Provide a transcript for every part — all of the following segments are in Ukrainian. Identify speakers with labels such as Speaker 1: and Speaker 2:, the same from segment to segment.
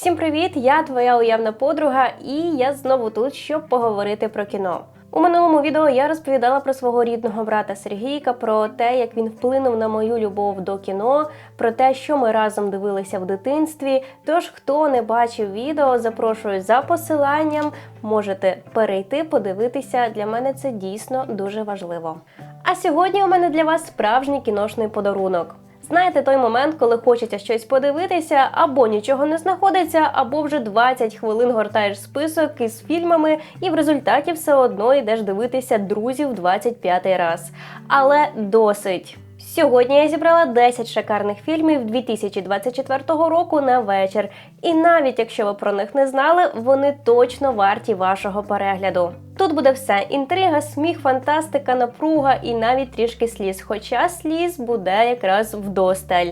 Speaker 1: Всім привіт! Я твоя уявна подруга, і я знову тут, щоб поговорити про кіно. У минулому відео я розповідала про свого рідного брата Сергійка, про те, як він вплинув на мою любов до кіно, про те, що ми разом дивилися в дитинстві. Тож, хто не бачив відео, запрошую за посиланням. Можете перейти, подивитися. Для мене це дійсно дуже важливо. А сьогодні у мене для вас справжній кіношний подарунок. Знаєте той момент, коли хочеться щось подивитися, або нічого не знаходиться, або вже 20 хвилин гортаєш список із фільмами, і в результаті все одно йдеш дивитися друзів 25 раз. Але досить. Сьогодні я зібрала 10 шикарних фільмів 2024 року на вечір. І навіть якщо ви про них не знали, вони точно варті вашого перегляду. Тут буде все: інтрига, сміх, фантастика, напруга і навіть трішки сліз. Хоча сліз буде якраз вдосталь.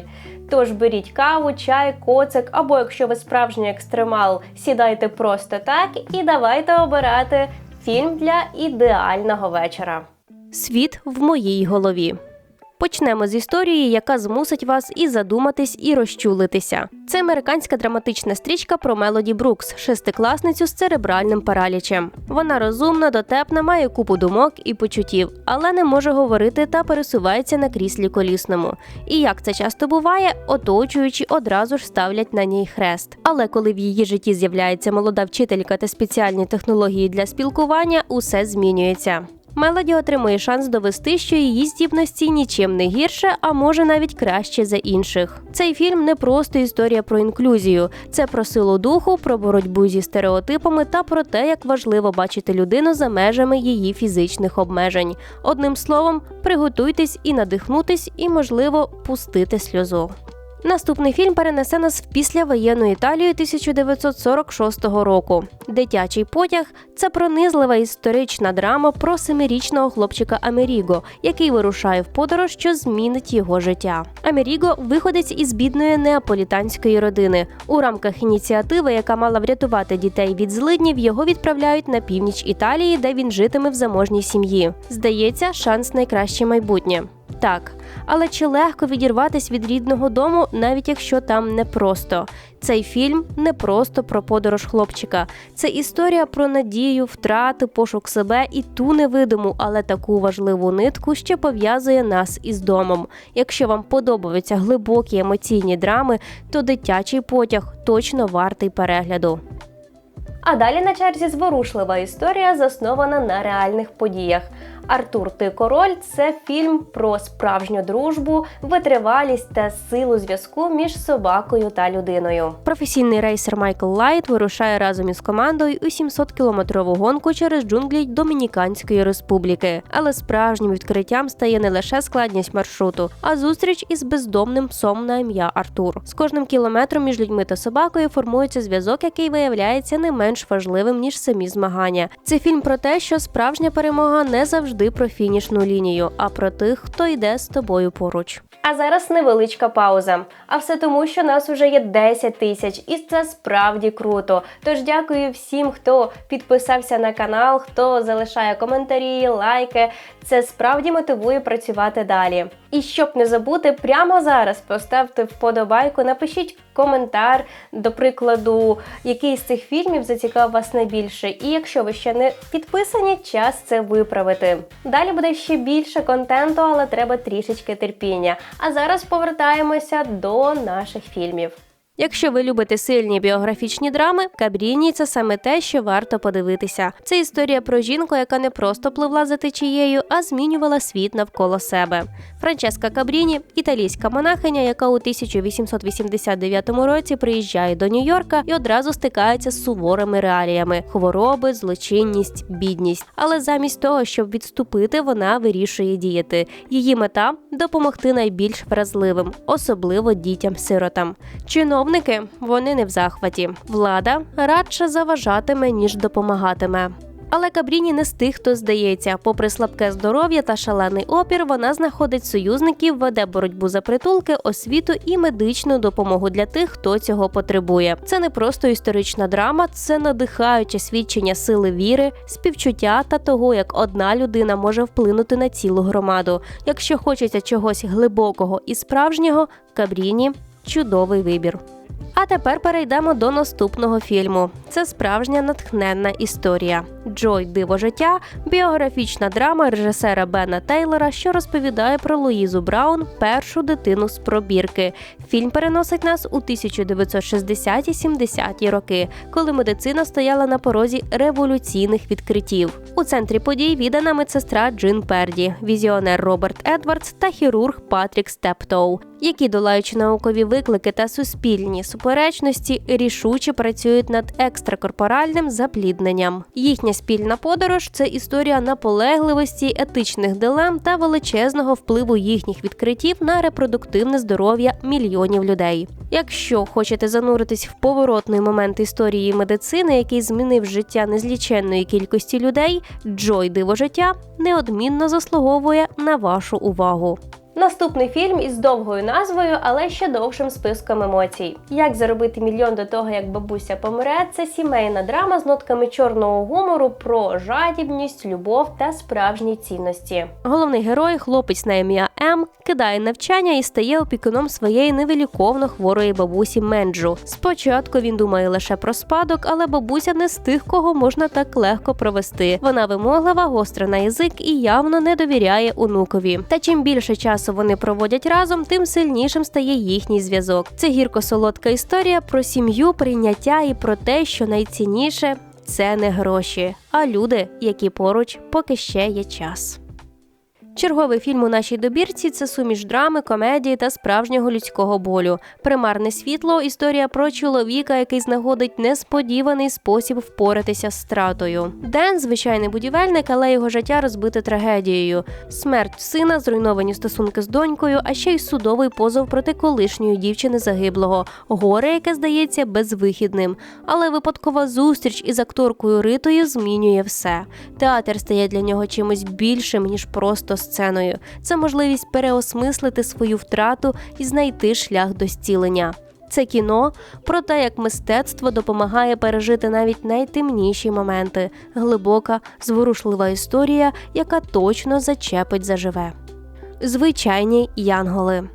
Speaker 1: Тож беріть каву, чай, коцик, або якщо ви справжній екстремал, сідайте просто так і давайте обирати фільм для ідеального вечора. Світ в моїй голові. Почнемо з історії, яка змусить вас і задуматись, і розчулитися. Це американська драматична стрічка про Мелоді Брукс, шестикласницю з церебральним паралічем. Вона розумна, дотепна, має купу думок і почуттів, але не може говорити та пересувається на кріслі колісному. І як це часто буває, оточуючі одразу ж ставлять на ній хрест. Але коли в її житті з'являється молода вчителька та спеціальні технології для спілкування, усе змінюється. Мелоді отримує шанс довести, що її здібності нічим не гірше, а може навіть краще за інших. Цей фільм не просто історія про інклюзію, це про силу духу, про боротьбу зі стереотипами та про те, як важливо бачити людину за межами її фізичних обмежень. Одним словом, приготуйтесь і надихнутись, і можливо пустити сльозу. Наступний фільм перенесе нас в післявоєнну Італію 1946 року. Дитячий потяг це пронизлива історична драма про семирічного хлопчика Амеріго, який вирушає в подорож, що змінить його життя. Амеріго виходить із бідної неаполітанської родини. У рамках ініціативи, яка мала врятувати дітей від злиднів, його відправляють на північ Італії, де він житиме в заможній сім'ї. Здається, шанс найкраще майбутнє. Так, але чи легко відірватися від рідного дому, навіть якщо там непросто? Цей фільм не просто про подорож хлопчика. Це історія про надію, втрати, пошук себе і ту невидиму, але таку важливу нитку, що пов'язує нас із домом. Якщо вам подобаються глибокі емоційні драми, то дитячий потяг точно вартий перегляду. А далі на черзі зворушлива історія, заснована на реальних подіях. Артур Ти король це фільм про справжню дружбу, витривалість та силу зв'язку між собакою та людиною. Професійний рейсер Майкл Лайт вирушає разом із командою у 700-кілометрову гонку через джунглі Домініканської республіки. Але справжнім відкриттям стає не лише складність маршруту, а зустріч із бездомним псом на ім'я Артур. З кожним кілометром між людьми та собакою формується зв'язок, який виявляється не менш важливим ніж самі змагання. Це фільм про те, що справжня перемога не завжди про фінішну лінію, а про тих, хто йде з тобою поруч. А зараз невеличка пауза. А все тому, що нас уже є 10 тисяч, і це справді круто. Тож дякую всім, хто підписався на канал, хто залишає коментарі, лайки. Це справді мотивує працювати далі. І щоб не забути, прямо зараз поставте вподобайку, напишіть коментар, до прикладу, який з цих фільмів зацікав вас найбільше. І якщо ви ще не підписані, час це виправити. Далі буде ще більше контенту, але треба трішечки терпіння. А зараз повертаємося до наших фільмів. Якщо ви любите сильні біографічні драми, Кабріні це саме те, що варто подивитися. Це історія про жінку, яка не просто пливла за течією, а змінювала світ навколо себе. Франческа Кабріні італійська монахиня, яка у 1889 році приїжджає до Нью-Йорка і одразу стикається з суворими реаліями: хвороби, злочинність, бідність. Але замість того, щоб відступити, вона вирішує діяти. Її мета допомогти найбільш вразливим, особливо дітям-сиротам. Чиновники вони не в захваті. Влада радше заважатиме ніж допомагатиме. Але Кабріні не з тих, хто здається. Попри слабке здоров'я та шалений опір, вона знаходить союзників, веде боротьбу за притулки, освіту і медичну допомогу для тих, хто цього потребує. Це не просто історична драма, це надихаюче свідчення сили віри, співчуття та того, як одна людина може вплинути на цілу громаду. Якщо хочеться чогось глибокого і справжнього, Кабріні чудовий вибір. А тепер перейдемо до наступного фільму. Це справжня натхненна історія. Джой Диво життя біографічна драма режисера Бена Тейлора, що розповідає про Луїзу Браун, першу дитину з пробірки. Фільм переносить нас у 1960-70-ті роки, коли медицина стояла на порозі революційних відкриттів. У центрі подій віддана медсестра Джин Перді, візіонер Роберт Едвардс та хірург Патрік Стептоу, які, долаючи наукові виклики та суспільні суперечності, рішуче працюють над екстракорпоральним заплідненням. Їхня спільна подорож це історія наполегливості, етичних дилем та величезного впливу їхніх відкриттів на репродуктивне здоров'я мільйонів людей. Якщо хочете зануритись в поворотний момент історії медицини, який змінив життя незліченної кількості людей, Джой Диво життя неодмінно заслуговує на вашу увагу. Наступний фільм із довгою назвою, але ще довшим списком емоцій. Як заробити мільйон до того, як бабуся помре, це сімейна драма з нотками чорного гумору про жадібність, любов та справжні цінності. Головний герой, хлопець на ім'я М, кидає навчання і стає опікуном своєї невиліковно хворої бабусі Менджу. Спочатку він думає лише про спадок, але бабуся не з тих, кого можна так легко провести. Вона вимоглива, гостра на язик і явно не довіряє онукові. Та чим більше часу вони проводять разом, тим сильнішим стає їхній зв'язок. Це гірко-солодка історія про сім'ю, прийняття і про те, що найцінніше це не гроші, а люди, які поруч, поки ще є час. Черговий фільм у нашій добірці це суміш драми, комедії та справжнього людського болю. Примарне світло історія про чоловіка, який знаходить несподіваний спосіб впоратися з стратою. Ден звичайний будівельник, але його життя розбите трагедією. Смерть сина, зруйновані стосунки з донькою, а ще й судовий позов проти колишньої дівчини загиблого. Горе, яке здається безвихідним. Але випадкова зустріч із акторкою Ритою змінює все. Театр стає для нього чимось більшим ніж просто сценою. Це можливість переосмислити свою втрату і знайти шлях до зцілення. Це кіно про те, як мистецтво допомагає пережити навіть найтемніші моменти, глибока, зворушлива історія, яка точно зачепить заживе. Звичайні янголи.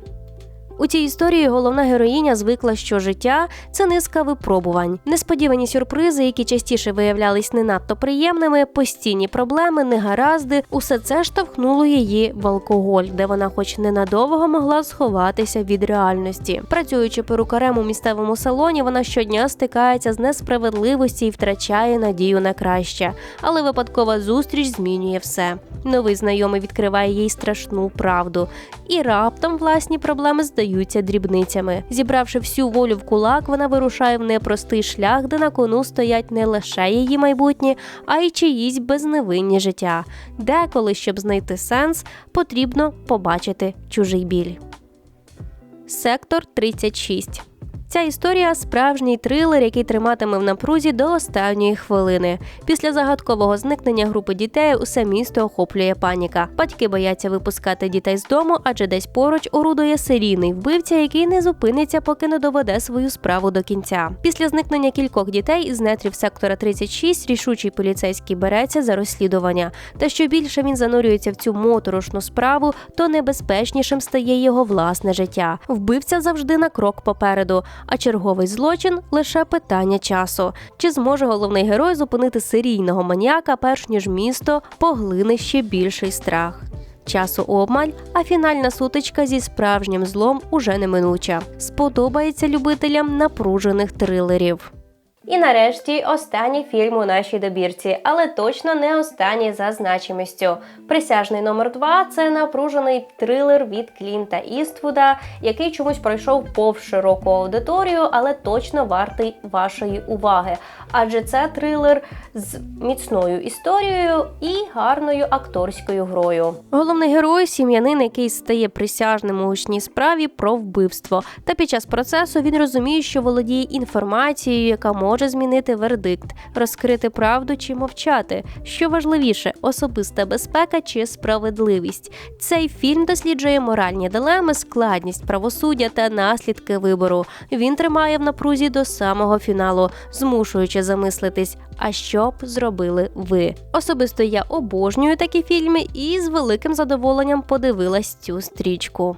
Speaker 1: У цій історії головна героїня звикла, що життя це низка випробувань, несподівані сюрпризи, які частіше виявлялись не надто приємними, постійні проблеми, негаразди. Усе це штовхнуло її в алкоголь, де вона, хоч ненадовго, могла сховатися від реальності. Працюючи перукарем у місцевому салоні, вона щодня стикається з несправедливості і втрачає надію на краще. Але випадкова зустріч змінює все. Новий знайомий відкриває їй страшну правду, і раптом власні проблеми здаються дрібницями. Зібравши всю волю в кулак, вона вирушає в непростий шлях, де на кону стоять не лише її майбутнє, а й чиїсь безневинні життя. Деколи, щоб знайти сенс, потрібно побачити чужий біль. Сектор 36 Ця історія справжній трилер, який триматиме в напрузі до останньої хвилини. Після загадкового зникнення групи дітей усе місто охоплює паніка. Батьки бояться випускати дітей з дому, адже десь поруч орудує серійний вбивця, який не зупиниться, поки не доведе свою справу до кінця. Після зникнення кількох дітей із нетрів сектора 36 рішучий поліцейський береться за розслідування. Та що більше він занурюється в цю моторошну справу, то небезпечнішим стає його власне життя. Вбивця завжди на крок попереду а черговий злочин лише питання часу. Чи зможе головний герой зупинити серійного маніяка, перш ніж місто поглине ще більший страх? Часу обмаль, а фінальна сутичка зі справжнім злом уже неминуча. Сподобається любителям напружених трилерів. І нарешті останній фільм у нашій добірці, але точно не останній за значимістю. Присяжний номер 2 це напружений трилер від Клінта Іствуда, який чомусь пройшов повз широку аудиторію, але точно вартий вашої уваги. Адже це трилер з міцною історією і гарною акторською грою. Головний герой сім'янин, який стає присяжним у гучній справі про вбивство. Та під час процесу він розуміє, що володіє інформацією, яка може може змінити вердикт, розкрити правду чи мовчати. Що важливіше, особиста безпека чи справедливість. Цей фільм досліджує моральні дилеми, складність правосуддя та наслідки вибору. Він тримає в напрузі до самого фіналу, змушуючи замислитись, а що б зробили ви. Особисто я обожнюю такі фільми і з великим задоволенням подивилась цю стрічку.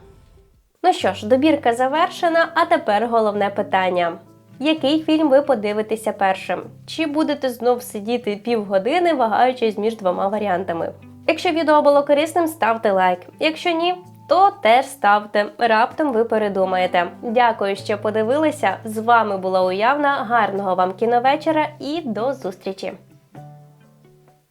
Speaker 1: Ну що ж, добірка завершена, а тепер головне питання. Який фільм ви подивитеся першим? Чи будете знов сидіти півгодини, вагаючись між двома варіантами? Якщо відео було корисним, ставте лайк. Якщо ні, то теж ставте. Раптом ви передумаєте. Дякую, що подивилися. З вами була уявна. Гарного вам кіновечора і до зустрічі!